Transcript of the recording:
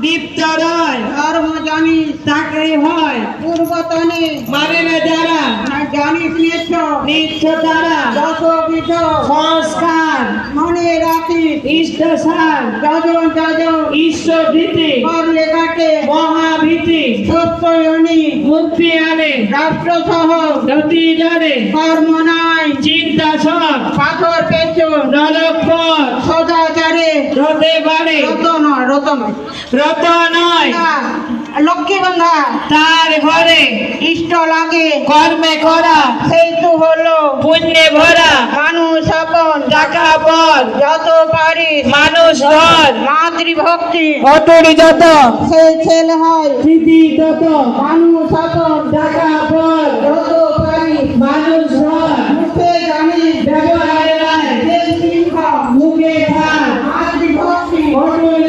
দীপ্ত ধর্ম জানিস চাকরি হয়। পূর্বতনে। মানে না যারা? জানিস নিয়েছ নিত্য তারা? দশবিধ সংস্কার। মনে রাখিস ইষ্টসার যজন যজন। ঈশ্বর ভীতি। কর লেখাতে মহাভীতি। সত্যয়নী। মুক্তি আনে। রাষ্ট্র সহ গতি জানে। কর্ম নাই। চিন্তা সব। পাথর পেছন নরক সদাচারে। হতে পারে রতন। রত নয় লক্ষ্মী বন্ধা তার ঘরে ইষ্ট লাগে। কর্মে করা। সেই তো হলো। পুণ্যে ভরা। মানুষ আপন টাকা পর। যত পারি। মানুষ ধর। মাতৃভক্তি। অটুরি যত। সেই ছেলে হয়। স্মৃতি তত। মানুষ আপন টাকা পর। যত পারি। মানুষ ধর। মুখে জানি ব্যবহারে নাই। মুখে ভার মাতৃভক্তি। অটুরি